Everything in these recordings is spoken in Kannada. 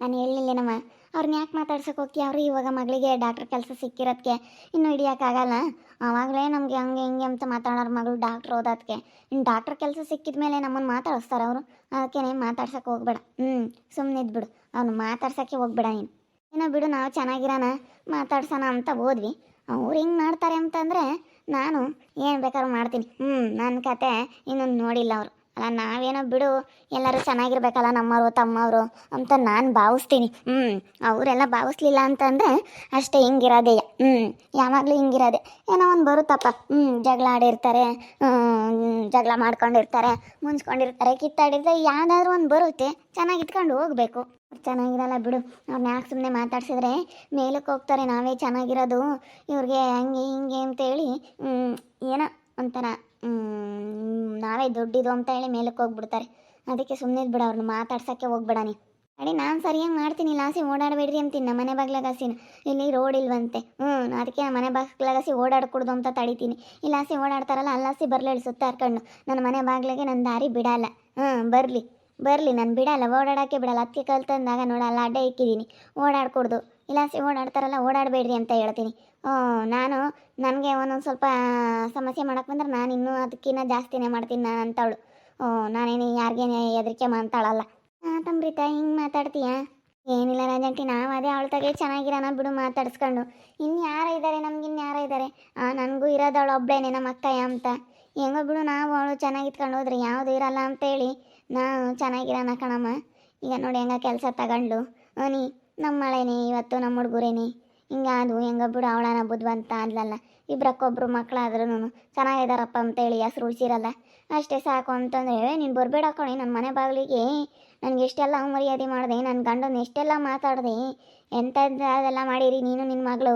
ನಾನು ಹೇಳಿಲ್ಲೇನಮ್ಮ ಅವ್ರನ್ನ ಯಾಕೆ ಮಾತಾಡ್ಸೋಕೆ ಹೋಗ್ತಿ ಅವರು ಇವಾಗ ಮಗಳಿಗೆ ಡಾಕ್ಟ್ರ್ ಕೆಲಸ ಸಿಕ್ಕಿರೋದಕ್ಕೆ ಇನ್ನೂ ಹಿಡಿಯೋಕ್ಕಾಗಲ್ಲ. ಆವಾಗಲೇ ನಮಗೆ ಹಂಗೆ ಹಿಂಗೆ ಅಂತ ಮಾತಾಡೋರು ಮಗಳು ಡಾಕ್ಟ್ರ್ ಓದೋದಕ್ಕೆ ಇನ್ನು ಡಾಕ್ಟ್ರ್ ಕೆಲಸ ಸಿಕ್ಕಿದ ಮೇಲೆ ನಮ್ಮನ್ನು ಮಾತಾಡಿಸ್ತಾರೆ ಅವರು. ಅದಕ್ಕೆ ಮಾತಾಡ್ಸೋಕೆ ಹೋಗ್ಬೇಡ. ಹ್ಞೂ ಸುಮ್ಮನೆ ಇದ್ಬಿಡು. ಅವ್ನು ಮಾತಾಡ್ಸೋಕ್ಕೆ ಹೋಗ್ಬೇಡ ನೀನು. ಏನೋ ಬಿಡು, ನಾವು ಚೆನ್ನಾಗಿರೋಣ. ಮಾತಾಡ್ಸೋಣ ಅಂತ ಹೋದ್ವಿ. ಅವ್ರು ಹಿಂಗೆ ಮಾಡ್ತಾರೆ ಅಂತಂದರೆ ನಾನು ಏನು ಬೇಕಾದ್ರೂ ಮಾಡ್ತೀನಿ. ಹ್ಞೂ ನನ್ನ ಕತೆ ಇನ್ನೊಂದು ನೋಡಿಲ್ಲ ಅವರು. ಅಲ್ಲ, ನಾವೇನೋ ಬಿಡು, ಎಲ್ಲರೂ ಚೆನ್ನಾಗಿರ್ಬೇಕಲ್ಲ ನಮ್ಮವರು, ತಮ್ಮವರು ಅಂತ ನಾನು ಭಾವಿಸ್ತೀನಿ. ಹ್ಞೂ ಅವರೆಲ್ಲ ಭಾವಿಸ್ಲಿಲ್ಲ ಅಂತಂದರೆ ಅಷ್ಟೇ ಹಿಂಗಿರೋದೆ. ಹ್ಞೂ ಯಾವಾಗಲೂ ಹಿಂಗಿರೋದೆ. ಏನೋ ಒಂದು ಬರುತ್ತಪ್ಪ. ಹ್ಞೂ ಜಗಳ ಆಡಿರ್ತಾರೆ ಜಗಳ ಮಾಡ್ಕೊಂಡಿರ್ತಾರೆ, ಮುಂಚ್ಕೊಂಡಿರ್ತಾರೆ ಕಿತ್ತಾಡಿರ್ತಾರೆ ಯಾವುದಾದ್ರೂ ಒಂದು ಬರುತ್ತೆ. ಚೆನ್ನಾಗಿ ಇಟ್ಕೊಂಡು ಹೋಗ್ಬೇಕು. ಚೆನ್ನಾಗಿರಲ್ಲ ಬಿಡು. ಅವ್ರನ್ನ ಯಾಕೆ ಸುಮ್ಮನೆ ಮಾತಾಡ್ಸಿದ್ರೆ ಮೇಲಕ್ಕೆ ಹೋಗ್ತಾರೆ, ನಾವೇ ಚೆನ್ನಾಗಿರೋದು. ಇವ್ರಿಗೆ ಹಂಗೆ ಹಿಂಗೆ ಅಂತೇಳಿ ಏನೋ ಒಂಥರ ನಾವೇ ದುಡ್ಡಿದು ಅಂತ ಹೇಳಿ ಮೇಲಕ್ಕೆ ಹೋಗ್ಬಿಡ್ತಾರೆ. ಅದಕ್ಕೆ ಸುಮ್ಮನೆ ಬಿಡ ಅವ್ರನ್ನ ಮಾತಾಡ್ಸೋಕ್ಕೆ ಹೋಗ್ಬೇಡ ಅಡಿ ನಾನು ಸರಿಯಾಗಿ ಮಾಡ್ತೀನಿ, ಲಾಸಿ ಓಡಾಡಬೇಡ್ರಿ ಅಂತೀನಿ, ನಮ್ಮ ಮನೆ ಬಾಗ್ಲಾಗಾಸಿನ. ಇಲ್ಲಿ ರೋಡ್ ಇಲ್ವಂತೆ ಹ್ಞೂ ಅದಕ್ಕೆ ನಮ್ಮ ಮನೆ ಬಾಗ್ಲಾಗಾಸಿ ಓಡಾಡ್ಕೊಡ್ದು ಅಂತ ತಡಿತೀನಿ. ಇಲ್ಲಾಸಿ ಓಡಾಡ್ತಾರಲ್ಲ ಅಲ್ಲಾಸಿ ಬರಲಿ ಸುತ್ತಾರ್ಕೊಂಡು ನನ್ನ ಮನೆ ಬಾಗ್ಲಿಗೆ ನನ್ನ ದಾರಿ ಬಿಡಲ್ಲ. ಹ್ಞೂ ಬರಲಿ. ಬರಲಿ, ನಾನು ಬಿಡಲ್ಲ ಓಡಾಡೋಕ್ಕೆ ಬಿಡಲ್ಲ. ಅದಕ್ಕೆ ಕಲ್ತಂದಾಗ ನೋಡಲ್ಲ ಅಡ್ಡ ಇಕ್ಕಿದ್ದೀನಿ ಓಡಾಡ್ಕೊಡ್ದು. ಇಲ್ಲಾಸಿ ಓಡಾಡ್ತಾರಲ್ಲ, ಓಡಾಡಬೇಡ್ರಿ ಅಂತ ಹೇಳ್ತೀನಿ. ನಾನು ನನಗೆ ಒಂದೊಂದು ಸ್ವಲ್ಪ ಸಮಸ್ಯೆ ಮಾಡಕ್ಕೆ ಬಂದ್ರೆ ನಾನು ಇನ್ನೂ ಅದಕ್ಕಿಂತ ಜಾಸ್ತಿನೇ ಮಾಡ್ತೀನಿ ನಾನು ಅಂತವಳು. ನಾನೇನು ಯಾರಿಗೇನೆ ಹೆದರಿಕೆ ಮಾಡ್ತಾಳಲ್ಲ. ತಂಬ್ರಿತ ಹಿಂಗೆ ಮಾತಾಡ್ತೀಯಾ? ಏನಿಲ್ಲ ರಾಜಂಟಿ, ನಾವು ಅದೇ ಅವಳ ತಗೆ ಚೆನ್ನಾಗಿರೋಣ ಬಿಡು ಮಾತಾಡಿಸ್ಕೊಂಡು. ಇನ್ನು ಯಾರು ಇದ್ದಾರೆ ನಮ್ಗೆ ಯಾರು ಇದ್ದಾರೆ ನನಗೂ ಇರೋದವಳು ಒಬ್ಬಳೇನೆ ನಮ್ಮ ಅಕ್ಕಯ್ಯ ಅಂತ. ಹೆಂಗೋ ಬಿಡು, ನಾವು ಅವಳು ಚೆನ್ನಾಗಿ ಇಟ್ಕೊಂಡು ಹೋದ್ರೆ ಯಾವುದು ಇರಲ್ಲ ಅಂತೇಳಿ. ನಾವು ಚೆನ್ನಾಗಿರೋಣ ಕಣಮ್ಮ. ಈಗ ನೋಡಿ, ಹೆಂಗ ಕೆಲಸ ತಗೊಂಡು ನೀ ನಮ್ಮ ಮಳೆನೇ, ಇವತ್ತು ನಮ್ಮ ಹುಡುಗರೇನೆ. ಹಿಂಗಾದು ಹೆಂಗ ಬಿಡು ಅವಳನ ಬುದ್ಧಿವಂತ ಅಂದ್ಲಲ್ಲ ಇಬ್ಬರಕ್ಕೊಬ್ರು ಮಕ್ಕಳಾದ್ರೂ ಚೆನ್ನಾಗಿದಾರಪ್ಪ ಅಂತೇಳಿ ಹೆಸ್ರು ಉಳಿಸಿರಲ್ಲ. ಅಷ್ಟೇ ಸಾಕು ಅಂತಂದರೆ ನೀನು ಬರಬೇಡ ಕೊಡಿ ನನ್ನ ಮನೆ ಬಾಗಿಲಿಗೆ. ನನಗೆ ಎಷ್ಟೆಲ್ಲ ಮರ್ಯಾದೆ ಮಾಡಿದೆ ನನ್ನ ಗಂಡನ ಎಷ್ಟೆಲ್ಲ ಮಾತಾಡಿದೆ. ಎಂಥದ್ದು ಅದೆಲ್ಲ ಮಾಡಿರಿ ನೀನು ನಿನ್ನ ಮಗಳು?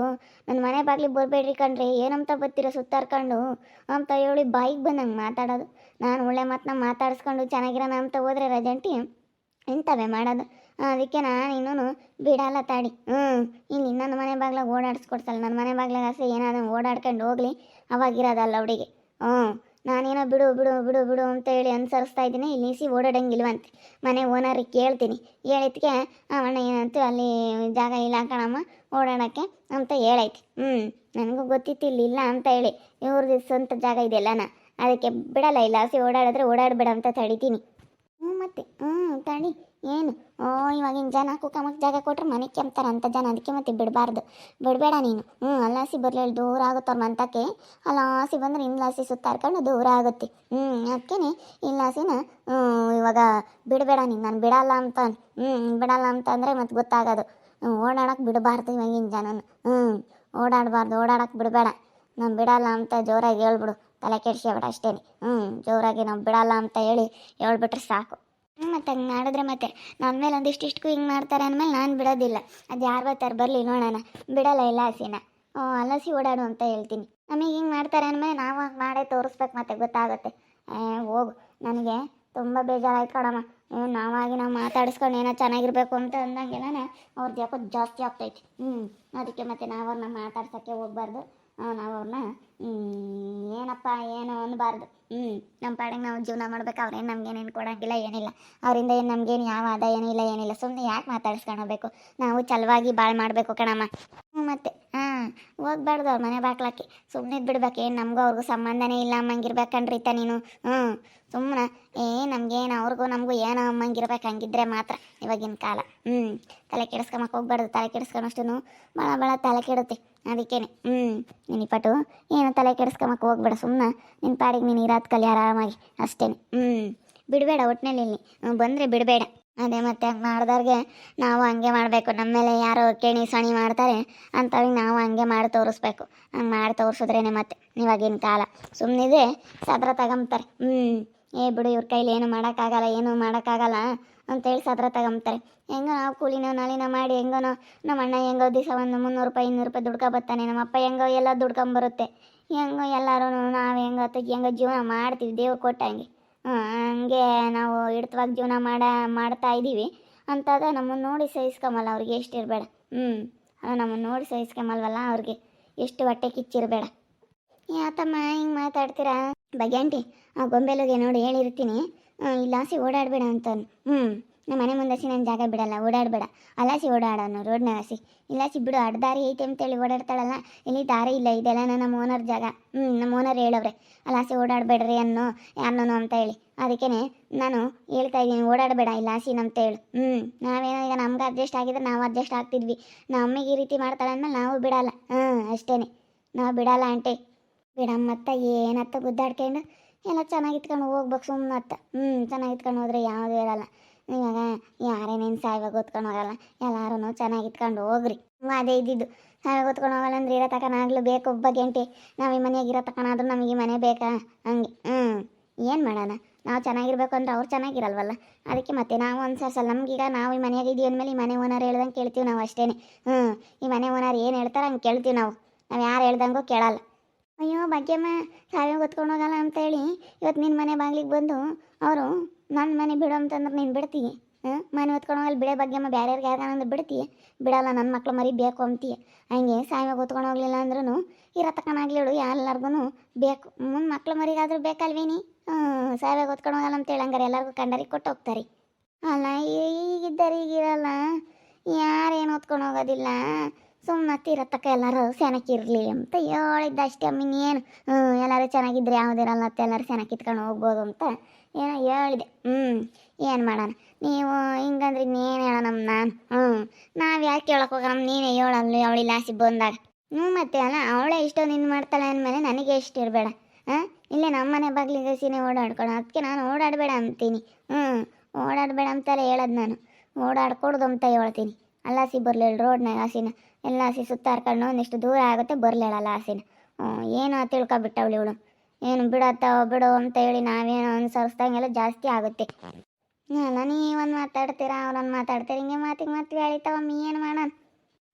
ನನ್ನ ಮನೆ ಬಾಗಿಲಿಗೆ ಬರಬೇಡ್ರಿ ಕಣ್ರಿ, ಏನಂತ ಬರ್ತೀರ ಸುತ್ತಾರ್ಕೊಂಡು ಅಂತ ಹೇಳಿ ಬಾಯಿಗೆ ಬಂದಂಗೆ ಮಾತಾಡೋದು. ನಾನು ಒಳ್ಳೆ ಮಾತನ್ನ ಮಾತಾಡಿಸ್ಕೊಂಡು ಚೆನ್ನಾಗಿರೋಣ ಅಂತ ಹೋದ್ರೆ ರಜಂಟಿ, ಇಂಥವೇ ಮಾಡೋದು. ಅದಕ್ಕೆ ನಾನು ಇನ್ನೂ ಬಿಡಲ್ಲ ತಾಡಿ. ಹ್ಞೂ ಇಲ್ಲಿ ನನ್ನ ಮನೆ ಬಾಗ್ಲಾಗ ಓಡಾಡಿಸ್ಕೊಡ್ಸಲ್ಲ. ನನ್ನ ಮನೆ ಬಾಗ್ಲಾಗ ಆಸೆ ಏನಾದ್ರು ಓಡಾಡ್ಕೊಂಡು ಹೋಗ್ಲಿ. ಅವಾಗಿರೋದಲ್ಲ ಅವಳಿಗೆ ಹ್ಞೂ ನಾನೇನೋ ಬಿಡು ಬಿಡು ಬಿಡು ಬಿಡು ಅಂತ ಹೇಳಿ ಅನುಸರಿಸ್ತಾ ಇದ್ದೀನಿ. ಇಲ್ಲಿ ನಿಸಿ ಓಡಾಡಂಗಿಲ್ವಂತೆ. ಮನೆ ಓನರಿಗೆ ಕೇಳ್ತೀನಿ. ಹೇಳಿದ್ಕೆ ಅವಣ್ಣ ಏನಂತು ಅಲ್ಲಿ ಜಾಗ ಇಲ್ಲ ಕಣಮ್ಮ, ಓಡಾಡೋಕ್ಕೆ ಅಂತ ಹೇಳೈತಿ. ಹ್ಞೂ ನನಗೂ ಗೊತ್ತಿತ್ತು ಇಲ್ಲಿ ಇಲ್ಲ ಅಂತ ಹೇಳಿ. ಇವ್ರದ್ದು ಸ್ವಂತ ಜಾಗ ಇದೆಯಲ್ಲನ? ಅದಕ್ಕೆ ಬಿಡಲ್ಲ, ಇಲ್ಲ ಹಸಿ ಓಡಾಡಿದ್ರೆ ಓಡಾಡಬೇಡ ಅಂತ ತಡಿತೀನಿ. ಹ್ಞೂ ಮತ್ತೆ ಹ್ಞೂ ತಡಿ. ಏನು? ಓ, ಇವಾಗಿನ ಜನ ಕುಕ್ಕಮಕ್ಕೆ ಜಾಗ ಕೊಟ್ರೆ ಮನೆ ಕೆಮ್ತಾರೆ ಅಂತ ಜನ, ಅದಕ್ಕೆ ಮತ್ತೆ ಬಿಡಬಾರ್ದು. ಬಿಡಬೇಡ ನೀನು. ಹ್ಞೂ ಅಲ್ಲಾಸಿ ಬರಲಿ ದೂರ ಆಗುತ್ತೆ ಅವ್ರ ಮಂತಕ್ಕೆ. ಅಲ್ಲಾಸಿ ಬಂದ್ರೆ ಇನ್ಲಾಸಿ ಸುತ್ತಾರ್ಕೊಂಡು ದೂರ ಆಗುತ್ತೆ. ಹ್ಞೂ ಅದಕ್ಕೇ ಇಲ್ಲಾಸಿನ ಇವಾಗ ಬಿಡಬೇಡ ನೀನು. ನಾನು ಬಿಡಲ್ಲ ಅಂತ ಹ್ಞೂ ಬಿಡಲ್ಲ ಅಂತ ಅಂದರೆ ಮತ್ತೆ ಗೊತ್ತಾಗೋದು. ಓಡಾಡೋಕೆ ಬಿಡಬಾರ್ದು ಇವಾಗಿನ ಜನನ. ಹ್ಞೂ ಓಡಾಡಬಾರ್ದು, ಓಡಾಡೋಕೆ ಬಿಡಬೇಡ. ನಾನು ಬಿಡಲ್ಲ ಅಂತ ಜೋರಾಗಿ ಹೇಳ್ಬಿಡು. ತಲೆ ಕೆಡಿಸ್ಕೋಬೇಡ ಅಷ್ಟೇ ಹ್ಞೂ ಜೋರಾಗಿ ನಾವು ಬಿಡಲ್ಲ ಅಂತ ಹೇಳಿ ಹೇಳ್ಬಿಟ್ರೆ ಸಾಕು. ಮತ್ತೆ ಹಂಗೆ ಮಾಡಿದ್ರೆ ಮತ್ತೆ ನನ್ನ ಮೇಲೆ ಒಂದಿಷ್ಟು ಇಷ್ಟಕ್ಕೂ ಹಿಂಗೆ ಮಾಡ್ತಾರೆ ಅಂದಮೇಲೆ ನಾನು ಬಿಡೋದಿಲ್ಲ. ಅದು ಯಾರು ಬರ್ತಾರೆ ಬರಲಿ ನೋಡೋಣ. ಬಿಡಲ್ಲ ಇಲ್ಲ ಹಸಿನ. ಅಲಸಿ ಓಡಾಡು ಅಂತ ಹೇಳ್ತೀನಿ. ನಮಗೆ ಹಿಂಗೆ ಮಾಡ್ತಾರೆ ಅಂದಮೇಲೆ ನಾವು ಹಂಗೆ ಮಾಡೇ ತೋರಿಸ್ಬೇಕು ಮತ್ತೆ ಗೊತ್ತಾಗುತ್ತೆ. ಹೋಗು. ನನಗೆ ತುಂಬ ಬೇಜಾರಾಯ್ತು ಕಣಮ್ಮ. ಹ್ಞೂ ನಾವಾಗಿ ನಾವು ಮಾತಾಡಿಸ್ಕೊಂಡು ಏನೋ ಚೆನ್ನಾಗಿರ್ಬೇಕು ಅಂತ ಅಂದಂಗೆಲ್ಲ ಅವ್ರದ್ದು ಯಾಕೋ ಜಾಸ್ತಿ ಆಗ್ತೈತಿ. ಹ್ಞೂ ಅದಕ್ಕೆ ಮತ್ತೆ ನಾವು ಅವ್ರನ್ನ ಮಾತಾಡ್ಸೋಕ್ಕೆ ಹೋಗ್ಬಾರ್ದು. ನಾವು ಅವ್ರನ್ನ ಏನಪ್ಪ, ಏನು ಅನ್ನಬಾರ್ದು ಹ್ಞೂ ನಮ್ಮ ಪಾಡಿಗೆ ನಾವು ಜೀವನ ಮಾಡ್ಬೇಕು ಅವ್ರೇನು ನಮ್ಗೇನೇನು ಕೊಡೋಂಗಿಲ್ಲ, ಏನಿಲ್ಲ. ಅವರಿಂದ ಏನು ನಮಗೇನು ಯಾವ ಆದಾಯ, ಏನಿಲ್ಲ ಏನಿಲ್ಲ. ಸುಮ್ಮನೆ ಯಾಕೆ ಮಾತಾಡಿಸ್ಕೊಳ್ಬೇಕು ನಾವು ಚಲವಾಗಿ ಭಾಳ ಮಾಡಬೇಕು ಕಣಮ್ಮ. ಮತ್ತೆ? ಹೋಗ್ಬಾರ್ದು ಅವ್ರ ಮನೆ ಬಾಕ್ಲಾಕಿ ಸುಮ್ಮನೆ ಬಿಡ್ಬೇಕೇನು ನಮಗೂ ಅವ್ರಿಗೂ ಸಂಬಂಧನೇ ಇಲ್ಲ ಅಮ್ಮಂಗಿರ್ಬೇಕು ಕಣ್ರೀತ ನೀನು. ಹ್ಞೂ ಸುಮ್ಮನೆ ಏ, ನಮಗೇನು, ಅವ್ರಿಗೂ ನಮಗೂ ಏನೋ ಅಮ್ಮಂಗಿರ್ಬೇಕು ಹಂಗಿದ್ರೆ ಮಾತ್ರ ಇವಾಗಿನ ಕಾಲ. ಹ್ಞೂ ತಲೆ ಕೆಡಿಸ್ಕೊಂಬಕ್ಕೆ ಹೋಗ್ಬಾರ್ದು, ತಲೆ ಕೆಡಿಸ್ಕೊಳಷ್ಟು ಭಾಳ ಭಾಳ ತಲೆ ಕೆಡುತ್ತೆ ಅದಕ್ಕೇನೆ. ಹ್ಞೂ ನೀನು ಪಟು, ಏನು ತಲೆ ಕೆಡಿಸ್ಕೊಂಬಕ್ಕೆ ಹೋಗ್ಬೇಡ ಸುಮ್ಮನೆ ನಿನ್ನ ಪಾಡಿಗೆ ನೀನು ಇರೋದು ಕಲಿ ಆರಾಮಾಗಿ ಅಷ್ಟೇ ಹ್ಞೂ ಬಿಡಬೇಡ ಒಟ್ಟಿನಲ್ಲಿ ಇಲ್ಲಿ. ಬಂದರೆ ಬಿಡಬೇಡ. ಅದೇ ಮತ್ತೆ ಹಂಗೆ ಮಾಡ್ದವ್ರಿಗೆ ನಾವು ಹಂಗೆ ಮಾಡಬೇಕು. ನಮ್ಮ ಮೇಲೆ ಯಾರೋ ಕೆಣಿ ಸಣಿ ಮಾಡ್ತಾರೆ, ಅಂಥವ್ರಿಗೆ ನಾವು ಹಂಗೆ ಮಾಡಿ ತೋರಿಸ್ಬೇಕು. ಹಂಗೆ ಮಾಡಿ ತೋರಿಸಿದ್ರೇನೆ ಮತ್ತೆ ಇವಾಗಿನ ಕಾಲ. ಸುಮ್ಮನಿದ್ರೆ ಸದ್ರ ತಗೊಂಬ್ತಾರೆ. ಹ್ಞೂ ಏ ಬಿಡು ಇವ್ರ ಕೈಲಿ ಏನು ಮಾಡೋಕ್ಕಾಗಲ್ಲ ಏನು ಮಾಡೋಕ್ಕಾಗಲ್ಲ ಅಂತೇಳಿ ಸದ್ರ ತಗೊಂಬ್ತಾರೆ. ಹೆಂಗೋ ನಾವು ಕೂಲಿನೋ ನಾಲಿನ ಮಾಡಿ ಹೆಂಗೋನೋ ನಮ್ಮ ಅಣ್ಣ ಹೆಂಗೋ ದಿವಸ ಒಂದು ಮುನ್ನೂರು ರೂಪಾಯಿ, ಇನ್ನೂರು ರೂಪಾಯಿ ದುಡ್ಕೊ ಬರ್ತಾನೆ, ನಮ್ಮ ಅಪ್ಪ ಹೆಂಗೋ ಎಲ್ಲ ದುಡ್ಕೊಂಬರುತ್ತೆ. ಹೆಂಗೋ ಎಲ್ಲರೂ ನಾವು ಹೆಂಗೋ ತೆಗಿ ಹೆಂಗೋ ಜೀವನ ಮಾಡ್ತೀವಿ ದೇವ್ರು ಕೊಟ್ಟಂಗೆ. ಹಂಗೆ ನಾವು ಹಿಡಿತವಾಗಿ ಜೀವನ ಮಾಡ, ಮಾಡ್ತಾ ಇದ್ದೀವಿ. ಅಂತಾದ ನಮ್ಮನ್ನು ನೋಡಿ ಸಹಿಸ್ಕೊಂಬಲ್ಲ ಅವ್ರಿಗೆ ಎಷ್ಟು ಇರಬೇಡ ಹ್ಞೂ ನಮ್ಮನ್ನು ನೋಡಿ ಸಹಿಸ್ಕೊಂಬಲ್ವಲ್ಲ ಅವ್ರಿಗೆ. ಎಷ್ಟು ಹೊಟ್ಟೆ ಕಿಚ್ಚಿರಬೇಡ. ಯಾತಮ್ಮ ಹಿಂಗೆ ಮಾತಾಡ್ತೀರಾ? ಬಗ್ಯಾಂಟಿ ಆ ಗೊಂಬೆಲುಗೆ ನೋಡಿ ಹೇಳಿರ್ತೀನಿ. ಇಲ್ಲಾಸಿ ಓಡಾಡಬೇಡ ಅಂತಾನು ಹ್ಞೂ ನಮ್ಮ ಮನೆ ಮುಂದಸಿ ನನ್ನ ಜಾಗ ಬಿಡಲ್ಲ, ಓಡಾಡಬೇಡ. ಅಲಾಸಿ ಓಡಾಡೋನು ರೋಡ್ನಾಗ ಹಸಿ ಇಲ್ಲಾಸಿ ಬಿಡು, ಅಡ್ಡ ದಾರಿ ಐತೆ ಅಂತೇಳಿ ಓಡಾಡ್ತಾಳಲ್ಲ ಇಲ್ಲಿ ದಾರಿ ಇಲ್ಲ, ಇದೆಲ್ಲ ನಮ್ಮ ಓನರ್ ಜಾಗ. ಹ್ಞೂ ನಮ್ಮ ಓನರ್ ಹೇಳವ್ರೆ. ಅಲಾಸಿ ಓಡಾಡಬೇಡ್ರಿ ಅನ್ನೋ ಯಾರನ್ನೋ ಅಂತ ಹೇಳಿ. ಅದಕ್ಕೇ ನಾನು ಹೇಳ್ತಾ ಇದ್ದೀನಿ, ಓಡಾಡಬೇಡ ಇಲ್ಲ ಹಸಿ ಅಂತ ಹೇಳು. ಹ್ಞೂ ನಾವೇನೋ ಈಗ ನಮ್ಗೆ ಅಡ್ಜಸ್ಟ್ ಆಗಿದ್ರೆ ನಾವು ಅಡ್ಜಸ್ಟ್ ಆಗ್ತಿದ್ವಿ. ನಮ್ಮ ಅಮ್ಮಿಗೆ ಈ ರೀತಿ ಮಾಡ್ತಾಳೆ ಅಂದ್ಮೇಲೆ ನಾವು ಬಿಡಲ್ಲ. ಹ್ಞೂ ಅಷ್ಟೇ ನಾವು ಬಿಡಲ್ಲ ಆಂಟಿ. ಬಿಡಮ್ಮತ್ತ, ಏನತ್ತ ಗುದ್ದಾಡ್ಕೊಂಡು, ಎಲ್ಲ ಚೆನ್ನಾಗಿ ಇಟ್ಕೊಂಡು ಹೋಗ್ಬೇಕು ಸುಮ್ಮನೆ ಅತ್ತ ಹ್ಞೂ ಚೆನ್ನಾಗಿ ಇಟ್ಕೊಂಡು ಹೋದ್ರೆ ಯಾವುದೂ ಹೇಳಲ್ಲ. ಇವಾಗ ಯಾರೇನೇನು ಸಾಯ್ವಾಗ ಹೊತ್ಕೊಂಡು ಹೋಗಲ್ಲ. ಎಲ್ಲರೂ ಚೆನ್ನಾಗಿ ಇಟ್ಕೊಂಡು ಹೋಗ್ರಿ. ಅದೇ ಇದ್ದಿದ್ದು. ಸಾಯ್ವಾಗ ಹೊತ್ಕೊಂಡು ಹೋಗಲ್ಲ ಅಂದ್ರೆ ಇರೋ ತಕನಾಗ್ಲೂ ಬೇಕು ಒಬ್ಬ ಗಂಟೆ ನಾವು ಈ ಮನೆಯಾಗ ಇರೋ ತಕನಾದ್ರೂ ನಮಗೆ ಮನೆ ಬೇಕಾ? ಹಂಗೆ. ಹ್ಞೂ ಏನು ಮಾಡೋಣ? ನಾವು ಚೆನ್ನಾಗಿರ್ಬೇಕು ಅಂದ್ರೆ ಅವ್ರು ಚೆನ್ನಾಗಿರಲ್ವಲ್ಲ? ಅದಕ್ಕೆ ಮತ್ತೆ ನಾವು ಅನ್ಸರ್ಸಲ್ಲ ನಮಗೀಗ ನಾವು ಈ ಮನೆಯಾಗ ಇದೀವಿ ಅಂದಮೇಲೆ ಈ ಮನೆ ಓನರ್ ಹೇಳ್ದಂಗೆ ಕೇಳ್ತೀವಿ ನಾವು ಅಷ್ಟೇ ಹ್ಞೂ ಈ ಮನೆ ಓನರ್ ಏನು ಹೇಳ್ತಾರೆ ಹಂಗೆ ಕೇಳ್ತೀವಿ ನಾವು. ನಾವು ಯಾರು ಹೇಳ್ದಂಗೂ ಕೇಳಲ್ಲ. ಅಯ್ಯೋ, ಭಾಗ್ಯಮ್ಮ ಸಾವೇ ಹೊತ್ಕೊಂಡು ಹೋಗಲ್ಲ ಅಂತೇಳಿ ಇವತ್ತು ನಿನ್ನ ಮನೆ ಬಾಗಿಲಿಗೆ ಬಂದು ಅವರು ನನ್ನ ಮನೆ ಬಿಡು ಅಂತಂದ್ರೆ ನೀನು ಬಿಡ್ತೀಯ ಹಾಂ? ಮನೆ ಹೊತ್ಕೊಂಡು ಹೋಗಲ್ಲ, ಬಿಡೇ ಭಾಗ್ಯಮ್ಮ ಬೇರೆಯವ್ರಿಗೆ ಅಂದ್ರೆ ಬಿಡ್ತೀಯ ಬಿಡಲ್ಲ ನನ್ನ ಮಕ್ಳು ಮರಿ ಬೇಕು ಅಂತೀಯ ಹಂಗೆ ಸಾಯ್ವಾಗ ಹೊತ್ಕೊಂಡು ಹೋಗ್ಲಿಲ್ಲ ಅಂದ್ರೂ ಇರೋ ತಕ್ಕನಾಗ್ಲಿಡು ಎಲ್ಲರಿಗೂ ಬೇಕು. ಮುಂದೆ ಮಕ್ಳು ಮರಿಗಾದ್ರೂ ಬೇಕಲ್ವೇನಿ ಸಾಯ್ವಾಗ ಹೊತ್ಕೊಂಡು ಹೋಗಲ್ಲ ಅಂತೇಳಿ ಹಂಗಾರೆ ಎಲ್ಲರಿಗೂ ಕಂಡರಿಗೆ ಕೊಟ್ಟು ಹೋಗ್ತಾರೆ. ಅಲ್ಲ, ಈಗಿದ್ದಾರೆ ಈಗಿರಲ್ಲ, ಯಾರೇನು ಹೊತ್ಕೊಂಡು ಹೋಗೋದಿಲ್ಲ? ಸುಮ್ಮನೆ ತೀರತ್ತಕ್ಕ ಎಲ್ಲರೂ ಚೆನ್ನಾಗಿರ್ಲಿ ಅಂತ ಹೇಳಿದ್ದ ಅಷ್ಟೇ. ಅಮ್ಮಿನೇನು ಹ್ಞೂ ಎಲ್ಲರೂ ಚೆನ್ನಾಗಿದ್ರೆ ಯಾವುದಿರಲ್ಲ ಅಂತ ಎಲ್ಲರೂ ಸೆನಕ್ಕೆ ಕಿತ್ಕೊಂಡು ಹೋಗ್ಬೋದು ಅಂತ ಏನೋ ಹೇಳಿದೆ. ಹ್ಞೂ ಏನು ಮಾಡೋಣ? ನೀವು ಹಿಂಗಂದ್ರೆ ಇನ್ನೇನು ನಮ್ಮ ನಾನು? ಹ್ಞೂ ನಾವು ಯಾಕೆ ಕೇಳಕ್ಕೆ ಹೋಗೋಣ ನೀನೇ ಹೇಳಲ್ಲ ಅವಳಿ ಲಾಸಿ ಬಂದಾಗ. ಹ್ಞೂ ಮತ್ತೆ ಅಲ್ಲ, ಅವಳೇ ಇಷ್ಟೊಂದು ಇನ್ನು ಮಾಡ್ತಾಳೆ ಅಂದಮೇಲೆ ನನಗೆ ಎಷ್ಟು ಇರಬೇಡ. ಹಾಂ? ಇಲ್ಲೇ ನಮ್ಮ ಮನೆ ಬಾಗಿಲಿಗೆ ಸೀನೆ ಓಡಾಡ್ಕೊಳ ಅದಕ್ಕೆ ನಾನು ಓಡಾಡಬೇಡ ಅಂತೀನಿ. ಹ್ಞೂ ಓಡಾಡಬೇಡ ಅಂತೆಲ್ಲ ಹೇಳೋದು ನಾನು. ಓಡಾಡ್ಕೊಡ್ದು ಅಂತ ಹೇಳ್ತೀನಿ. ಅಲ್ಲಾಸಿ ಬರಲಿಲ್ಲ ರೋಡ್ನಾಗ ಹಸಿನ ಎಲ್ಲ ಹಸಿ ಸುತ್ತಾರ್ಕೊಂಡು ಒಂದಿಷ್ಟು ದೂರ ಆಗುತ್ತೆ, ಬರಲಿಲ್ಲ ಹಸಿನ ಏನೋ ತಿಳ್ಕೊಬಿಟ್ಟವಳು ಇವಳು. ಏನು ಬಿಡತ್ತ ಬಿಡು ಅಂತ ಹೇಳಿ ನಾವೇನೋ ಅನುಸರಿಸ್ದಂಗೆಲ್ಲ ಜಾಸ್ತಿ ಆಗುತ್ತೆ. ಅಲ್ಲ, ನೀವೊಂದು ಮಾತಾಡ್ತೀರಾ, ಅವ್ರೊಂದು ಮಾತಾಡ್ತೀರ, ಹಿಂಗೆ ಮಾತಿಗೆ ಮಾತು ಮೀ ಏನು ಮಾಡೋಣ?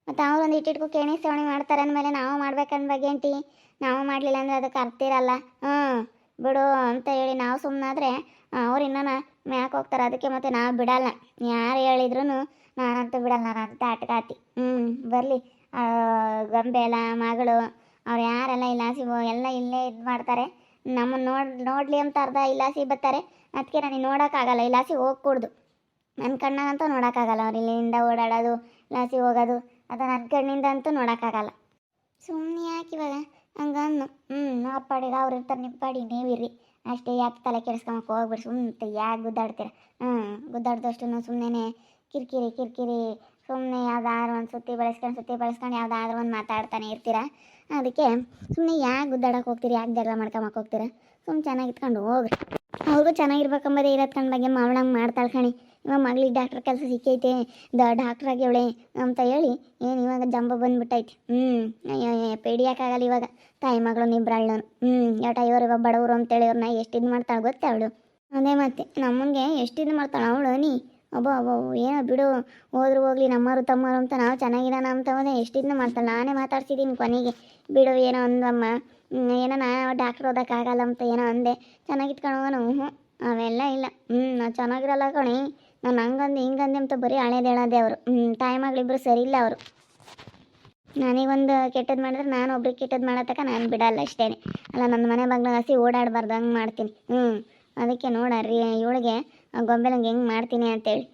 ಮತ್ತು ಅವ್ರೊಂದು ಇಟ್ಟಿಟ್ಕು ಕೇಣಿ ಸೇವಣಿ ಮಾಡ್ತಾರೆ ಅಂದಮೇಲೆ ನಾವು ಮಾಡ್ಬೇಕಂದ್ ಬಗೆಂಟಿ ನಾವು ಮಾಡಲಿಲ್ಲ ಅಂದ್ರೆ ಅದಕ್ಕೆ ಅರ್ಥ ಇರಲ್ಲ. ಹ್ಞೂ ಬಿಡು ಅಂತ ಹೇಳಿ ನಾವು ಸುಮ್ಮನಾದ್ರೆ ಅವ್ರು ಇನ್ನೂ ಮ್ಯಾಕ್ ಹೋಗ್ತಾರೆ. ಅದಕ್ಕೆ ಮತ್ತೆ ನಾವು ಬಿಡಲ್ಲ. ಯಾರು ಹೇಳಿದ್ರು ನಾನಂತೂ ಬಿಡಲ್ಲ. ನಾನಂತ ಆಟಗಾತಿ ಹ್ಞೂ ಬರಲಿ. ಗೊಂಬೆ ಎಲ್ಲ, ಮಗಳು, ಅವ್ರು ಯಾರೆಲ್ಲ ಇಲಾಸಿ ಎಲ್ಲ ಇಲ್ಲೇ ಇದು ಮಾಡ್ತಾರೆ. ನಮ್ಮನ್ನು ನೋಡ್, ನೋಡಲಿ ಅಂತ ಅರ್ಧ ಇಲ್ಲಾಸಿ ಬರ್ತಾರೆ. ಅದಕ್ಕೆ ನನಗೆ ನೋಡೋಕ್ಕಾಗಲ್ಲ. ಇಲಾಸಿ ಹೋಗ್ಕೂಡ್ದು. ನನ್ನ ಕಣ್ಣಾಗಂತೂ ನೋಡೋಕ್ಕಾಗಲ್ಲ. ಅವ್ರು ಇಲ್ಲಿಂದ ಓಡಾಡೋದು, ಇಲ್ಲಾಸಿ ಹೋಗೋದು ಅದು ನನ್ನ ಕಣ್ಣಿಂದ ಅಂತೂ ನೋಡೋಕ್ಕಾಗಲ್ಲ. ಸುಮ್ಮನೆ ಯಾಕೆ ಇವಾಗ ಹಂಗನ್ನು? ಹ್ಞೂ ನಾವು ಪಾಡಿಗೆ ಅವ್ರು ಇರ್ತಾರೆ ನಿಮ್ಮ ಪಾಡಿ ನೀವಿರ್ರಿ ಅಷ್ಟೇ ಯಾಕೆ ತಲೆ ಕೆಡಿಸ್ಕೊಂಬಕ್ಕೆ ಹೋಗ್ಬಿಡಿ ಸುಮ್ಮನೆ ಯಾಕೆ ಗುದ್ದಾಡ್ತೀರ? ಹ್ಞೂ ಗುದ್ದಾಡ್ದಷ್ಟು ಸುಮ್ಮನೆ ಕಿರಿಕಿರಿ ಕಿರಿಕಿರಿ ಸುಮ್ಮನೆ ಯಾವುದಾದ್ರೂ ಒಂದು ಸುತ್ತಿ ಬಳಸ್ಕೊಂಡು ಸುತ್ತಿ ಬಳಸ್ಕೊಂಡು ಯಾವುದಾದ್ರೂ ಒಂದು ಮಾತಾಡ್ತಾನೆ ಇರ್ತೀರ? ಅದಕ್ಕೆ ಸುಮ್ಮನೆ ಯಾಕೆ ಗುದ್ದಾಡಕ್ಕೆ ಹೋಗ್ತೀರಿ, ಯಾಕೆ ಜಗಳ ಮಾಡ್ಕೊಂಬಕ್ಕೆ ಹೋಗ್ತೀರ? ಸುಮ್ಮನೆ ಚೆನ್ನಾಗಿ ಇಟ್ಕೊಂಡು ಹೋಗ್ರಿ. ಅವ್ರಿಗೂ ಚೆನ್ನಾಗಿರ್ಬೇಕಂಬದೇ ಇರತ್ಕಂಡು ಬಗ್ಗೆ ಮಾವಳಂಗೆ ಮಾಡ್ತಾಳೆ ಕಣಿ. ಮಗಳಿಗೆ ಡಾಕ್ಟ್ರ್ ಕೆಲಸ ಸಿಕ್ಕೈತೆ, ದ ಡಾಕ್ಟ್ರ್ ಆಗ್ಯವಳೆ ಅಂತ ಹೇಳಿ ಏನು ಇವಾಗ ಜಂಬ ಬಂದ್ಬಿಟ್ಟೈತಿ. ಹ್ಞೂ ಪೇಡಿಯಾಕಾಗಲ್ಲ ಇವಾಗ. ತಾಯಿ ಮಗಳು ನಿಬ್ರಳ್ಳನು ಹ್ಞೂ ಯಾಟ ಇವರು ಇವಾಗ ಬಡವರು ಅಂತೇಳಿ ಅವ್ರನ್ನ ಎಷ್ಟು ಇದು ಮಾಡ್ತಾಳೆ ಗೊತ್ತೆ ಅವಳು? ಅದೇ ಮತ್ತೆ ನಮ್ಮಂಗೆ ಎಷ್ಟು ಇದು ಮಾಡ್ತಾಳೆ ಅವಳು ನೀ? ಅಬ್ಬೋ ಅಬ್ಬೋ ಏನೋ ಬಿಡು. ಹೋದ್ರು ಹೋಗ್ಲಿ, ನಮ್ಮರು ತಮ್ಮರು ಅಂತ ನಾವು ಚೆನ್ನಾಗಿರೋಣ ಅಂತ ಹೋದೆ. ಎಷ್ಟು ಇದನ್ನ ಮಾಡ್ತಾಳೆ? ನಾನೇ ಮಾತಾಡ್ಸಿದ್ದೀನಿ ಕೊನೆಗೆ. ಬಿಡು, ಏನೋ ಅಂದಮ್ಮ ಏನೋ ನಾನು ಡಾಕ್ಟ್ರ್ ಓದೋಕ್ಕಾಗಲ್ಲ ಅಂತ ಏನೋ ಅಂದೆ. ಚೆನ್ನಾಗಿತ್ಕೊಂಡು ಹೋಗೋಣ ಹ್ಞೂ ಅವೆಲ್ಲ ಇಲ್ಲ. ಹ್ಞೂ ನಾವು ಚೆನ್ನಾಗಿರಲ್ಲ ಕಣಿ. ನಾನು ಹಂಗಂದು, ಹಿಂಗಂದೆ ಅಂತ ಬರೀ ಹಳೇದು ಹೇಳೋದೆ ಅವರು. ತಾಯಿ ಮಗಳಿಬ್ರು ಸರಿ ಇಲ್ಲ ಅವರು. ನನಗೊಂದು ಕೆಟ್ಟದ್ದು ಮಾಡಿದ್ರೆ ನಾನು ಒಬ್ರಿಗೆ ಕೆಟ್ಟದ್ದು ಮಾಡತಕ್ಕ ನಾನು ಬಿಡಲ್ಲ ಅಷ್ಟೇ ಅಲ್ಲ ನನ್ನ ಮನೆ ಬಾಗ್ಲಾಗ ಹಸಿ ಓಡಾಡಬಾರ್ದು, ಹಂಗೆ ಮಾಡ್ತೀನಿ. ಹ್ಞೂ ಅದಕ್ಕೆ ನೋಡರಿ ಇವಳಿಗೆ ಗೊಂಬೆಲಂಗೆ ಹೆಂಗೆ ಮಾಡ್ತೀನಿ ಅಂತೇಳಿ.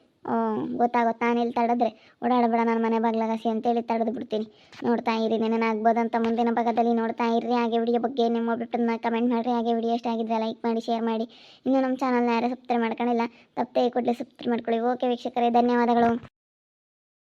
ಗೊತ್ತಾಗುತ್ತೆ? ನಾನು ಇಲ್ಲಿ ತಡೆದ್ರೆ. ಓಡಾಡಬೇಡ ನನ್ನ ಮನೆ ಬಾಗ್ಲಾಗಸಿ ಅಂತೇಳಿ ತಡೆದು ಬಿಡ್ತೀನಿ. ನೋಡ್ತಾ ಇರಿ ನೆನ ಆಗ್ಬೋದಂತ ಮುಂದಿನ ಭಾಗದಲ್ಲಿ ನೋಡ್ತಾ ಇರ್ರಿ. ಹಾಗೆ ವಿಡಿಯೋ ಬಗ್ಗೆ ನಿಮ್ಮ ಬಿಟ್ಟನ್ನ ಕಮೆಂಟ್ ಮಾಡಿರಿ. ಹಾಗೆ ವಿಡಿಯೋ ಇಷ್ಟ ಆಗಿದ್ರೆ ಲೈಕ್ ಮಾಡಿ ಶೇರ್ ಮಾಡಿ. ಇನ್ನು ನಮ್ಮ ಚಾನಲ್ನ ಯಾರೇ ಸಬ್ಸ್ಕ್ರೈಬ್ ಮಾಡ್ಕೊಂಡಿಲ್ಲ ತಪ್ಪೇ ಕೂಡಲೇ ಸಬ್ಸ್ಕ್ರೈಬ್ ಮಾಡ್ಕೊಳ್ಳಿ. ಓಕೆ ವೀಕ್ಷಕರೇ, ಧನ್ಯವಾದಗಳು.